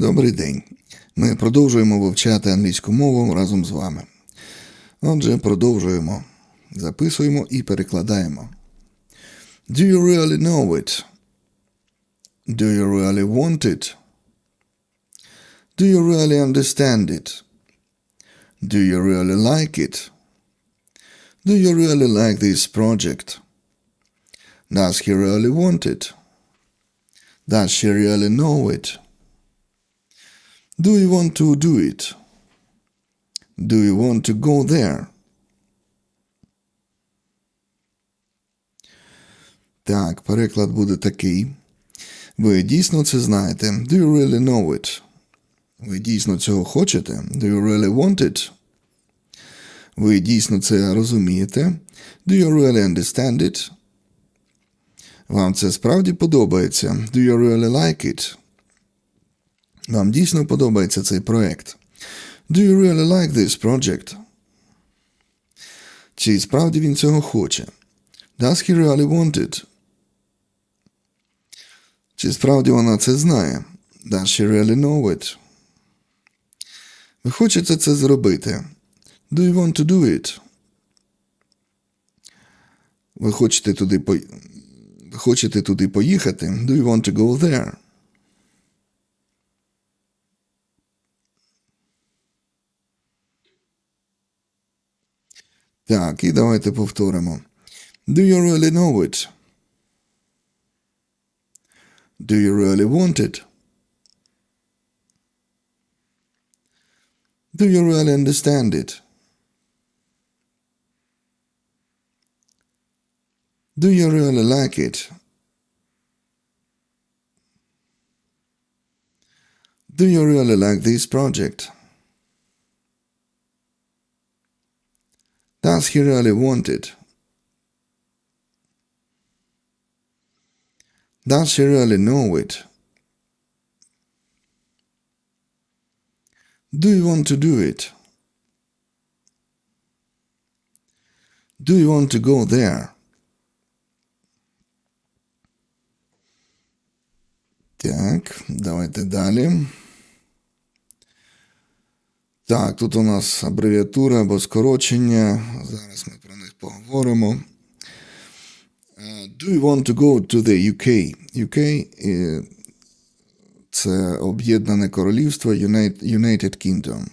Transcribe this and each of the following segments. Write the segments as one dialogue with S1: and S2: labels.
S1: Добрий день. Ми продовжуємо вивчати англійську мову разом з вами. Отже, продовжуємо. Записуємо і перекладаємо. Do you really know it? Do you really want it? Do you really understand it? Do you really like it? Do you really like this project? Does he really want it? Does she really know it? Do you want to do it? Do you want to go there? Так, переклад буде такий. Ви дійсно це знаєте. Do you really know it? Ви дійсно цього хочете? Do you really want it? Ви дійсно це розумієте? Do you really understand it? Вам це справді подобається? Do you really like it? Вам дійсно подобається цей проект? Do you really like this project? Чи справді він цього хоче? Does he really want it? Чи справді вона це знає? Does she really know it? Ви хочете це зробити? Do you want to do it? Ви хочете туди по... Хочете туди поїхати? Do you want to go there? Так, і давайте повторимо. Do you really know it? Do you really want it? Do you really understand it? Do you really like it? Do you really like this project? Does he really want it? Does she really know it? Do you want to do it? Do you want to go there? Так, давайте далі. Так, тут у нас абревіатура або скорочення. Зараз ми про них поговоримо. Е, Do you want to go to the UK? UK е, це Об'єднане Королівство United Kingdom.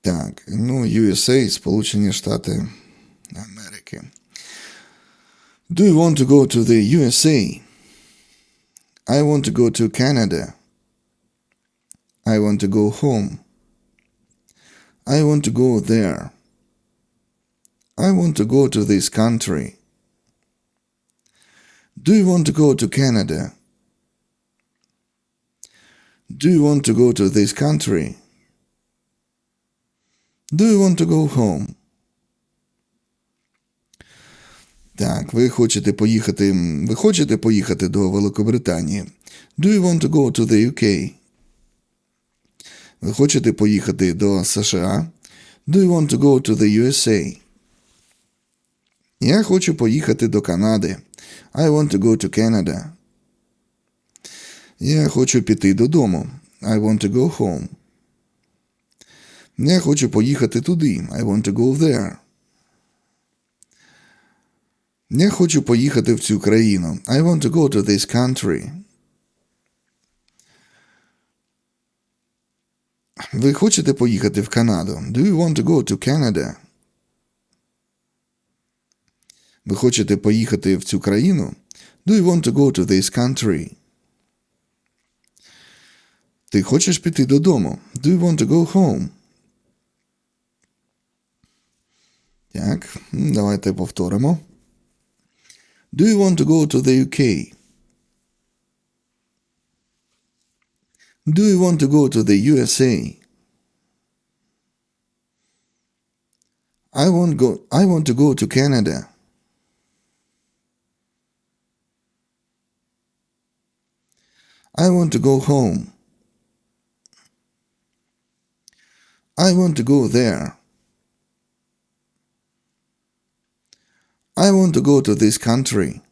S1: Так, ну, USA, Сполучені Штати Америки. Do you want to go to the USA? I want to go to Canada. I want to go home. I want to go there. I want to go to this country. Do you want to go to Canada? Do you want to go to this country? Do you want to go home? Так, ви хочете поїхати. Ви хочете поїхати до Великобританії? Do you want to go to the UK? Ви хочете поїхати до США? Do you want to go to the USA? Я хочу поїхати до Канади. I want to go to Canada. Я хочу піти додому. I want to go home. Я хочу поїхати туди. I want to go there. Я хочу поїхати в цю країну. I want to go to this country. Ви хочете поїхати в Канаду? Do you want to go to Canada? Ви хочете поїхати в цю країну? Do you want to go to this country? Ти хочеш піти додому? Do you want to go home? Так, давайте повторимо. Do you want to go to the UK? Do you want to go to the USA? I want go I want to go to Canada. I want to go home. I want to go there. I want to go to this country.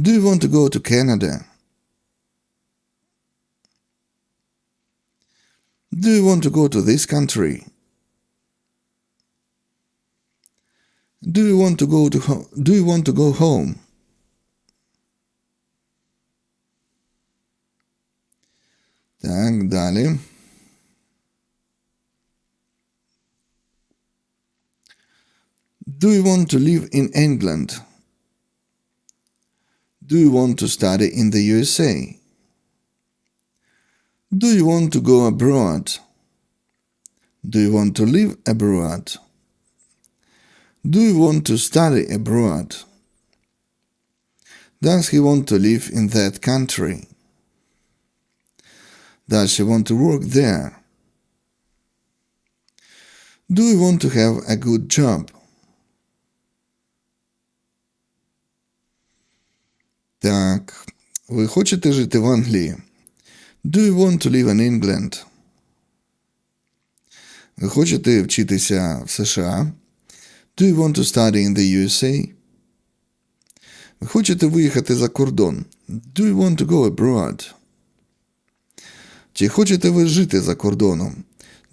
S1: Do you want to go to Canada? Do you want to go to this country? Do you want to go to ho- Do you want to go home? Так, далі. Do you want to live in England? Do you want to study in the USA? Do you want to go abroad? Do you want to live abroad? Do you want to study abroad? Does he want to live in that country? Does she want to work there? Do you want to have a good job? Так, ви хочете жити в Англії? Do you want to live in England? Ви хочете вчитися в США? Do you want to study in the USA? Ви хочете виїхати за кордон? Do you want to go abroad? Чи хочете ви жити за кордоном?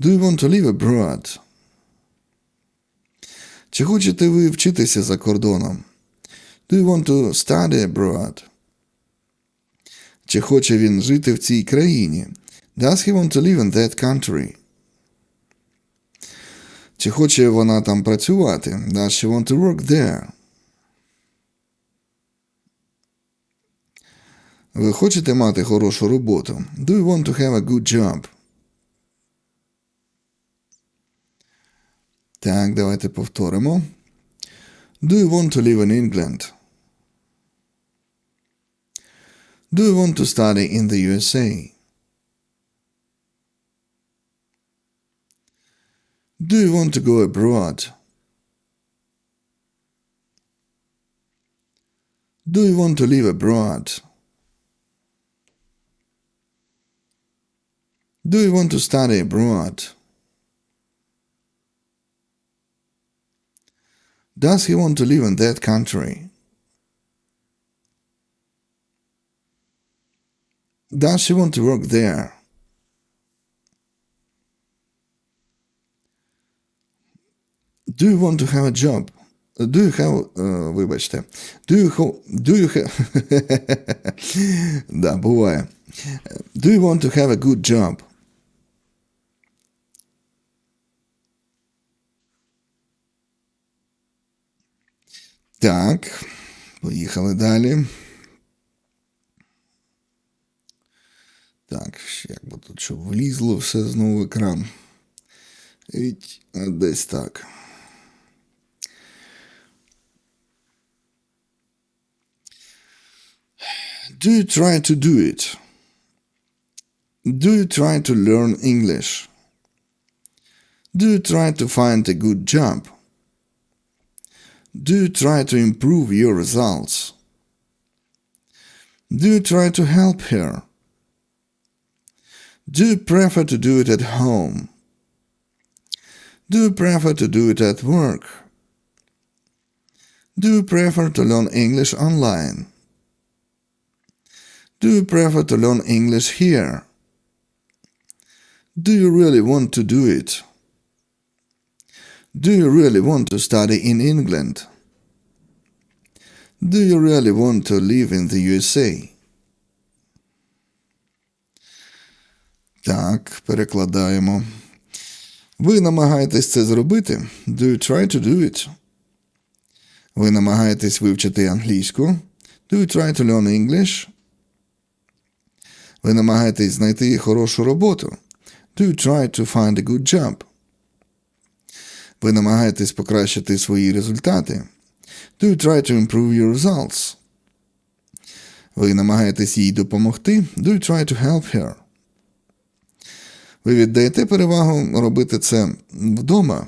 S1: Do you want to live abroad? Чи хочете ви вчитися за кордоном? Do you want to study abroad? Чи хоче він жити в цій країні? Does he want to live in that country? Чи хоче вона там працювати? Does she want to work there? Ви хочете мати хорошу роботу? Do you want to have a good job? Так, давайте повторимо. Do you want to live in England? Do you want to study in the USA? Do you want to go abroad? Do you want to live abroad? Do you want to study abroad? Does he want to live in that country? Does she want to work there? Do you want to have a job? Uh, Do you have, uh, вибачте, do you, ho- do you have, да, буває. Do you want to have a good job? Так, поїхали далі. Так, як би тут щоб влізло все знову в екран. Іть, а десь так. Do you try to do it? Do you try to learn English? Do you try to find a good job? Do you try to improve your results? Do you try to help her? Do you prefer to do it at home? Do you prefer to do it at work? Do you prefer to learn English online? Do you prefer to learn English here? Do you really want to do it? Do you really want to study in England? Do you really want to live in the USA? Так, перекладаємо. Ви намагаєтесь це зробити? Do you try to do it? Ви намагаєтесь вивчити англійську? Do you try to learn English? Ви намагаєтесь знайти хорошу роботу? Do you try to find a good job? Ви намагаєтесь покращити свої результати? Do you try to improve your results? Ви намагаєтесь їй допомогти? Do you try to help her? Ви віддаєте перевагу робити це вдома?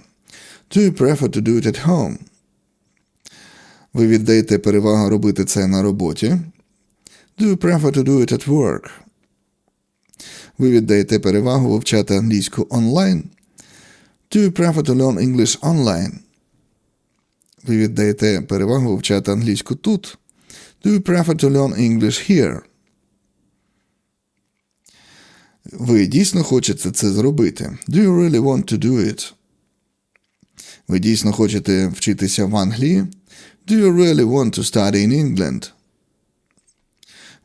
S1: Do you prefer to do it at home? Ви віддаєте перевагу робити це на роботі? Do you prefer to do it at work? Ви віддаєте перевагу вивчати англійську онлайн? Do you prefer to learn English online? Ви віддаєте перевагу вивчати англійську тут? Do you prefer to learn English here? Ви дійсно хочете це зробити? Do you really want to do it? Ви дійсно хочете вчитися в Англії? Do you really want to study in England?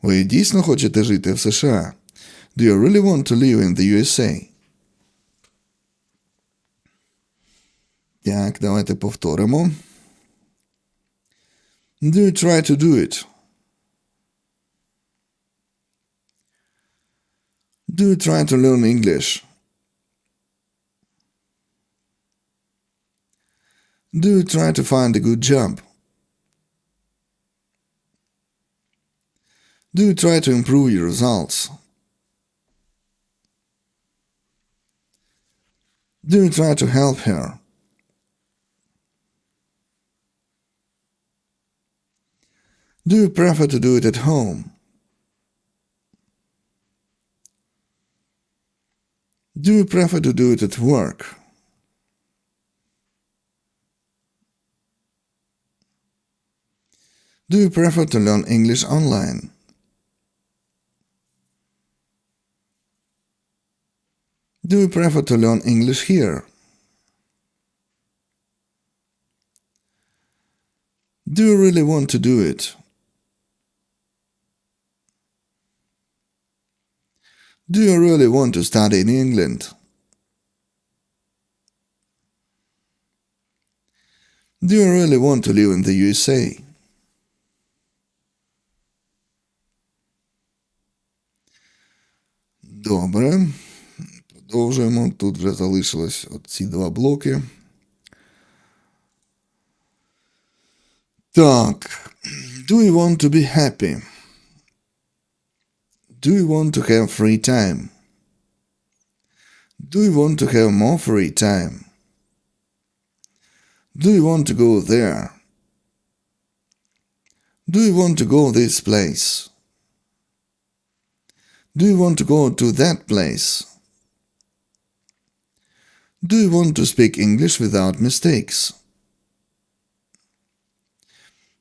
S1: Ви дійсно хочете жити в США? Do you really want to live in the USA? Так, давайте повторимо. Do you try to do it? Do you try to learn English? Do you try to find a good job? Do you try to improve your results? Do you try to help her? Do you prefer to do it at home? Do you prefer to do it at work? Do you prefer to learn English online? Do you prefer to learn English here? Do you really want to do it? Do you really want to study in England? Do you really want to live in the USA? Добре. Продовжуємо. Тут вже залишилось от ці два блоки. Так. Do you want to be happy? Do you want to have free time? Do you want to have more free time? Do you want to go there? Do you want to go this place? Do you want to go to that place? Do you want to speak English without mistakes?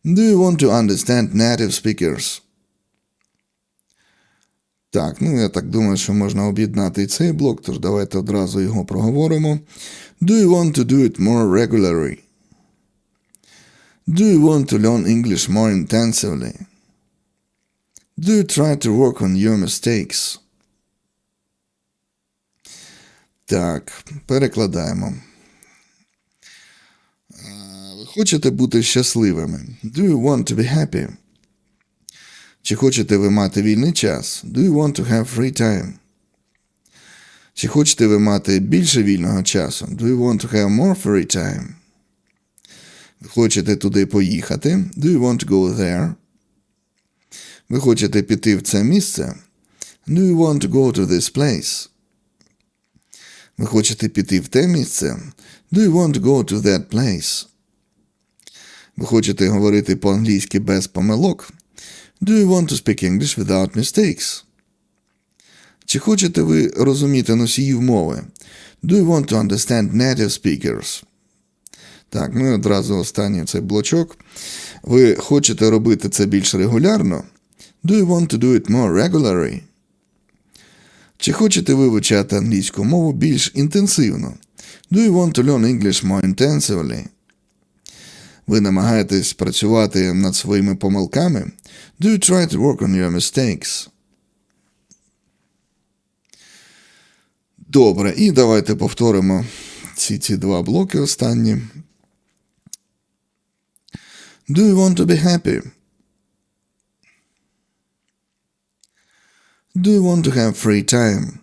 S1: Do you want to understand native speakers? Так, ну я так думаю, що можна об'єднати і цей блок, тож давайте одразу його проговоримо. Do you want to do it more regularly? Do you want to learn English more intensively? Do you try to work on your mistakes? Так, перекладаємо. Ви хочете бути щасливими? Do you want to be happy? Чи хочете ви мати вільний час? Do you want to have free time? Чи хочете ви мати більше вільного часу? Do you want to have more free time? Ви хочете туди поїхати? Do you want to go there? Ви хочете піти в це місце? Do you want to go to this place? Ви хочете піти в те місце? Do you want to go to that place? Ви хочете говорити по-англійськи без помилок? Do you want to speak English without mistakes? Чи хочете ви розуміти носіїв мови? Do you want to understand native speakers? Так, ну і одразу останній цей блочок. Ви хочете робити це більш регулярно? Do you want to do it more regularly? Чи хочете ви вивчати англійську мову більш інтенсивно? Do you want to learn English more intensively? Ви намагаєтесь працювати над своїми помилками? Do you try to work on your mistakes? Добре, і давайте повторимо ці ці два блоки останні. Do you want to be happy? Do you want to have free time?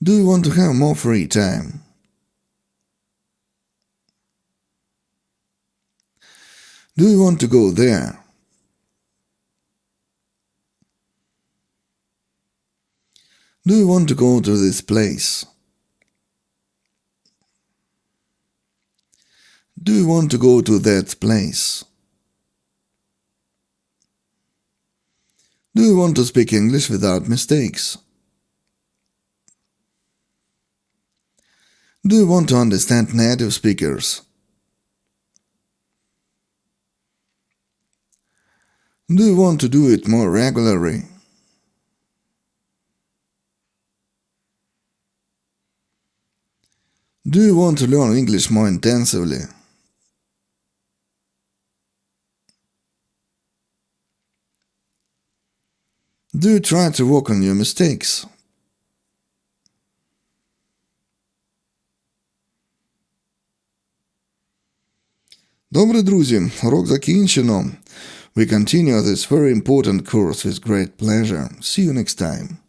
S1: Do you want to have more free time? Do you want to go there? Do you want to go to this place? Do you want to go to that place? Do you want to speak English without mistakes? Do you want to understand native speakers? Do you want to do it more regularly? Do you want to learn English more intensively? Do you try to work on your mistakes? Добре, друзі, урок закінчено. We continue this very important course with great pleasure. See you next time.